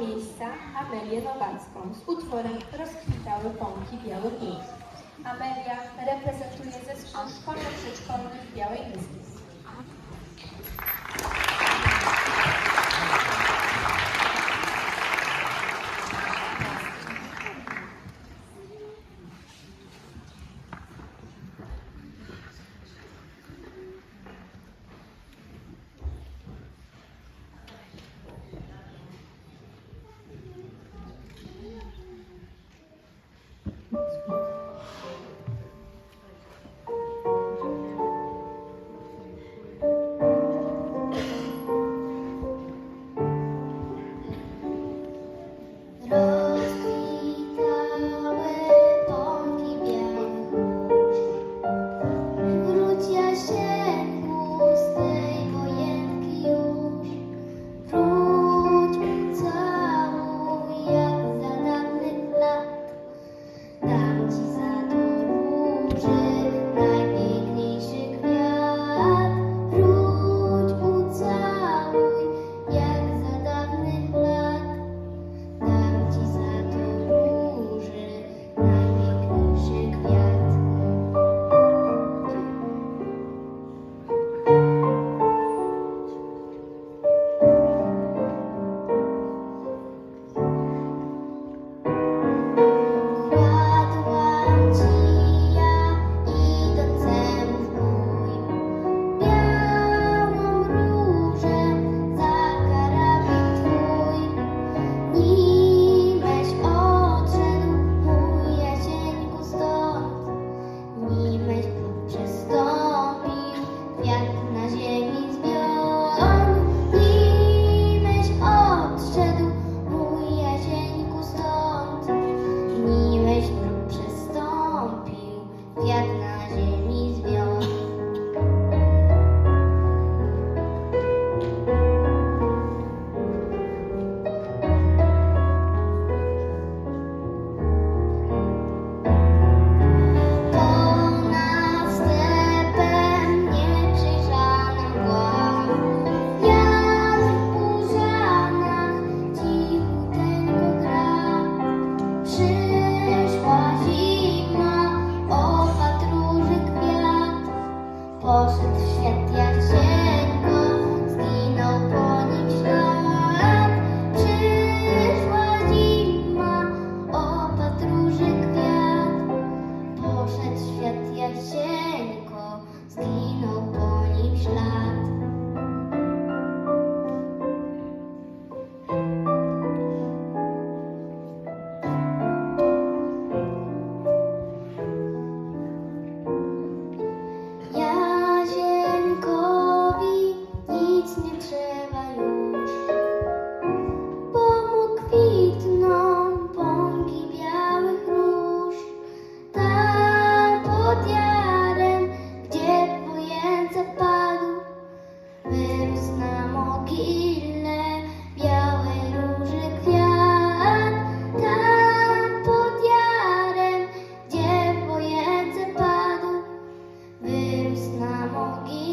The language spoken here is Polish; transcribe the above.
miejsca Amelię Nowacką z utworem Rozkwitały pąki białych. Amelia reprezentuje zespół 是 I'm all Geek.